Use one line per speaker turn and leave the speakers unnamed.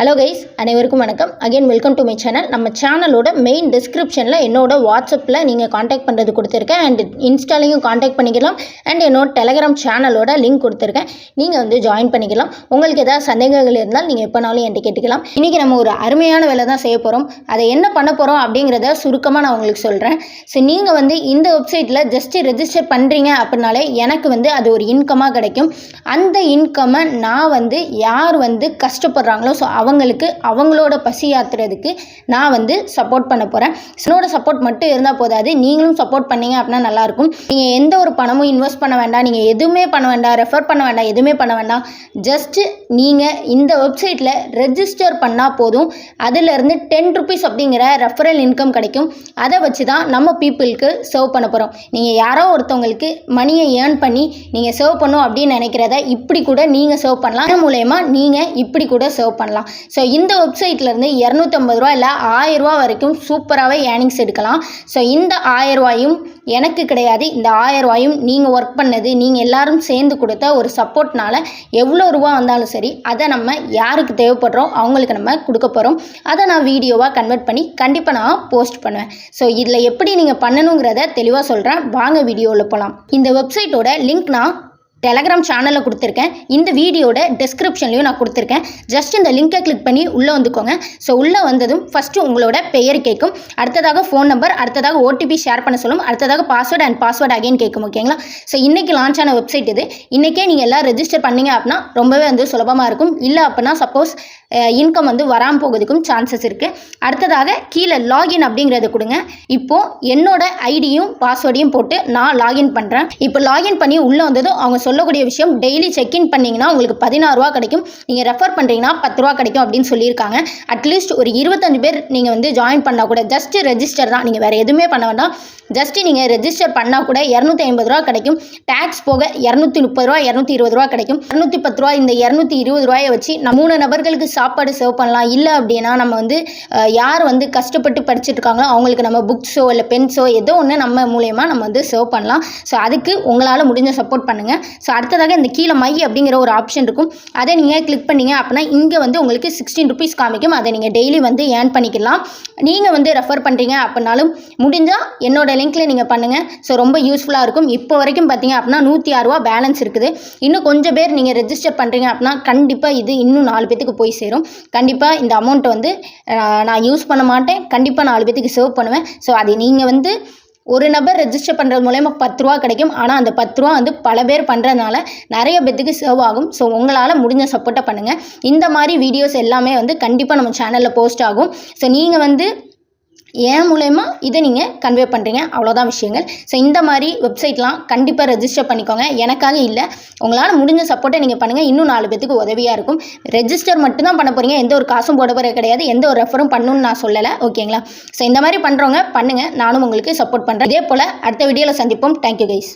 Hello guys அனைவருக்கும் வணக்கம். Again welcome to my channel நம்ம சேனலோட மெயின் டிஸ்கிரிப்ஷனில் என்னோட வாட்ஸ்அப்பில் நீங்கள் காண்டாக்ட் பண்ணுறது கொடுத்துருக்கேன். அண்ட் இன்ஸ்டாலையும் காண்டாக்ட் பண்ணிக்கலாம். அண்ட் என்னோட டெலகிராம் சேனலோட லிங்க் கொடுத்துருக்கேன். நீங்கள் வந்து ஜாயின் பண்ணிக்கலாம். உங்களுக்கு ஏதாவது சந்தேகங்கள் இருந்தால் நீங்கள் எப்போனாலும் என்கிட்ட கேட்டுக்கலாம். இன்றைக்கி நம்ம ஒரு அருமையான வேலை தான் செய்ய போகிறோம் அதை என்ன பண்ண போகிறோம் அப்படிங்கிறத சுருக்கமாக நான் உங்களுக்கு சொல்கிறேன் ஸோ நீங்கள் வந்து இந்த வெப்சைட்டில் ஜஸ்ட்டு ரெஜிஸ்டர் பண்ணுறீங்க அப்படின்னாலே எனக்கு வந்து அது ஒரு இன்கமாக கிடைக்கும். அந்த இன்கம்மை நான் வந்து யார் வந்து கஷ்டப்படுறாங்களோ ஸோ அவங்களுக்கு அவங்களோட பசி ஆத்துறதுக்கு நான் வந்து சப்போர்ட் பண்ண போகிறேன் என்னோட சப்போர்ட் மட்டும் இருந்தால் போதாது. நீங்களும் சப்போர்ட் பண்ணீங்க அப்படின்னா நல்லாயிருக்கும் நீங்கள் எந்த ஒரு பணமும் இன்வெஸ்ட் பண்ண வேண்டாம். நீங்கள் எதுவுமே பண்ண வேண்டாம். ரெஃபர் பண்ண வேண்டாம். எதுவுமே பண்ண வேண்டாம். ஜஸ்ட்டு நீங்கள் இந்த வெப்சைட்டில் ரெஜிஸ்டர் பண்ணால் போதும். அதிலிருந்து டென் ருபீஸ் அப்படிங்கிற ரெஃபரல் இன்கம் கிடைக்கும். அதை வச்சு தான் நம்ம பீப்புளுக்கு சர்வ் பண்ண போகிறோம் நீங்கள் யாரோ ஒருத்தவங்களுக்கு மணியை ஏர்ன் பண்ணி நீங்கள் சர்வ் பண்ணும் அப்படின்னு நினைக்கிறத இப்படி கூட நீங்கள் சர்வ் பண்ணலாம். அது மூலயமா நீங்கள் இப்படி கூட சர்வ் பண்ணலாம். ஸோ இந்த வெப்சைட்லேருந்து இரநூத்தம்பது ரூபா இல்லை ஆயிரரூவா வரைக்கும் சூப்பராகவே ஏர்னிங்ஸ் எடுக்கலாம். ஸோ இந்த ஆயிரரூவாயும் எனக்கு கிடையாது. இந்த ஆயிரரூவாயும் நீங்கள் ஒர்க் பண்ணது நீங்கள் எல்லாரும் சேர்ந்து கொடுத்த ஒரு சப்போர்ட்னால எவ்வளோ ரூபா வந்தாலும் சரி அதை நம்ம யாருக்கு தேவைப்படுறோம் அவங்களுக்கு நம்ம கொடுக்க போகிறோம் அதை நான் வீடியோவாக கன்வெர்ட் பண்ணி கண்டிப்பாக நான் போஸ்ட் பண்ணுவேன். ஸோ இதில் எப்படி நீங்கள் பண்ணணுங்கிறத தெளிவாக சொல்கிறேன் வாங்க வீடியோவில் போகலாம் இந்த வெப்சைட்டோட லிங்க் நான் டெலகிராம் சேனலில் கொடுத்துருக்கேன். இந்த வீடியோட டிஸ்கிரிப்ஷன்லையும் நான் கொடுத்துருக்கேன். ஜஸ்ட் இந்த லிங்கை கிளிக் பண்ணி உள்ளே வந்துக்கோங்க. ஸோ உள்ளே வந்ததும் ஃபஸ்ட்டு உங்களோட பெயர் கேட்கும். அடுத்ததாக ஃபோன் நம்பர் அடுத்ததாக ஓடிபி ஷேர் பண்ண சொல்லும். அடுத்ததாக பாஸ்வேர்டு அண்ட் பாஸ்வேர்டு அகைன் கேட்கும் ஓகேங்களா ஸோ இன்றைக்கி லான்ச் ஆன வெப்சைட் இது. இன்றைக்கே நீங்கள் எல்லாம் ரெஜிஸ்டர் பண்ணீங்க அப்படின்னா ரொம்பவே வந்து சுலபமாக இருக்கும். இல்லை அப்படின்னா சப்போஸ் இன்கம் வந்து வராமல் போகிறதுக்கும் சான்சஸ் இருக்குது அடுத்ததாக கீழே லாகின் அப்படிங்கிறத கொடுங்க. இப்போது என்னோட ஐடியும் பாஸ்வேர்டையும் போட்டு நான் லாகின் பண்ணுறேன் இப்போ லாகின் பண்ணி உள்ளே வந்ததும் அவங்க சொல்லக்கூடிய விஷயம் டெய்லி செக்இன் பண்ணிங்கன்னா உங்களுக்கு பதினாறு ரூபா கிடைக்கும். நீங்கள் ரெஃபர் பண்ணுறீங்கன்னா பத்து ரூபா கிடைக்கும் அப்படின்னு சொல்லியிருக்காங்க. அட்லீஸ்ட் ஒரு இருபத்தஞ்சு பேர் நீங்கள் வந்து ஜாயின் பண்ணால் கூட ஜஸ்ட் ரெஜிஸ்டர் தான். நீங்கள் வேறு எதுவுமே பண்ண வேண்டாம். ஜஸ்ட் நீங்கள் ரெஜிஸ்டர் பண்ணால் கூட இரநூத்தி ஐம்பது ரூபா கிடைக்கும். டேக்ஸ் போக இரநூத்தி முப்பது ரூபா இரநூத்தி இருபது ரூபா கிடைக்கும். இரநூத்தி பத்து ரூபா இந்த இரநூத்தி இருபது ரூபாயை வச்சு நம்ம மூணு நபர்களுக்கு சா சாப்பாடு சர்வ் பண்ணலாம். இல்லை அப்படின்னா நம்ம வந்து யார் வந்து கஷ்டப்பட்டு படிச்சுட்டு இருக்காங்களோ அவங்களுக்கு நம்ம புக்ஸோ இல்லை பென்ஸோ ஏதோ ஒன்று நம்ம மூலயமா நம்ம வந்து சர்வ் பண்ணலாம். ஸோ அதுக்கு உங்களால் முடிஞ்ச சப்போர்ட் பண்ணுங்கள் ஸோ அடுத்ததாக இந்த கீழே மை அப்படிங்கிற ஒரு ஆப்ஷன் இருக்கும். அதை நீங்கள் கிளிக் பண்ணீங்க அப்படின்னா இங்கே வந்து உங்களுக்கு சிக்ஸ்டீன் ருபீஸ் காமிக்கும். அதை நீங்கள் டெய்லி வந்து ஏர்ன் பண்ணிக்கலாம். நீங்கள் வந்து ரெஃபர் பண்ணுறீங்க அப்படின்னாலும் முடிஞ்சால் என்னோடய லிங்க்கில் நீங்கள் பண்ணுங்கள் ஸோ ரொம்ப யூஸ்ஃபுல்லாக இருக்கும். இப்போ வரைக்கும் பார்த்தீங்க அப்படின்னா நூற்றி ஆறுரூவா பேலன்ஸ் இருக்குது. இன்னும் கொஞ்சம் பேர் நீங்கள் ரெஜிஸ்டர் பண்ணுறீங்க அப்படின்னா கண்டிப்பாக இது இன்னும் நாலு பேத்துக்கு போய் சேரும். கண்டிப்பாக இந்த அமௌண்ட்டை வந்து நான் யூஸ் பண்ண மாட்டேன். கண்டிப்பாக நாலு பேத்துக்கு சேவ் பண்ணுவேன். ஸோ அதை நீங்கள் வந்து ஒரு நபர் ரெஜிஸ்டர் பண்ணுறது மூலயமா பத்து ரூபா கிடைக்கும். ஆனால் அந்த பத்து ரூபா வந்து பல பேர் பண்ணுறதுனால நிறைய பேத்துக்கு சேவ் ஆகும். ஸோ உங்களால் முடிஞ்ச சப்போர்ட்டை பண்ணுங்கள் இந்த மாதிரி வீடியோஸ் எல்லாமே வந்து கண்டிப்பாக நம்ம சேனலில் போஸ்ட் ஆகும். ஸோ நீங்கள் வந்து ஏன் மூலயமா இதை நீங்கள் கன்வே பண்ணுறீங்க அவ்வளோதான் விஷயங்கள். ஸோ இந்த மாதிரி வெப்சைட்லாம் கண்டிப்பாக ரெஜிஸ்டர் பண்ணிக்கோங்க. எனக்காக இல்லை. உங்களால் முடிஞ்ச சப்போர்ட்டை நீங்கள் பண்ணுங்கள் இன்னும் நாலு பேத்துக்கு உதவியாக இருக்கும். ரெஜிஸ்டர் மட்டும்தான் பண்ண போகிறீங்க எந்த ஒரு காசும் போட போகிற கிடையாது. எந்த ஒரு ரெஃபரும் பண்ணணும்னு நான் சொல்லலை. ஓகேங்களா ஸோ இந்த மாதிரி பண்ணுறவங்க பண்ணுங்கள் நானும் உங்களுக்கு சப்போர்ட் பண்ணுறேன் இதே போல் அடுத்த வீடியோவில் சந்திப்போம். Thank you guys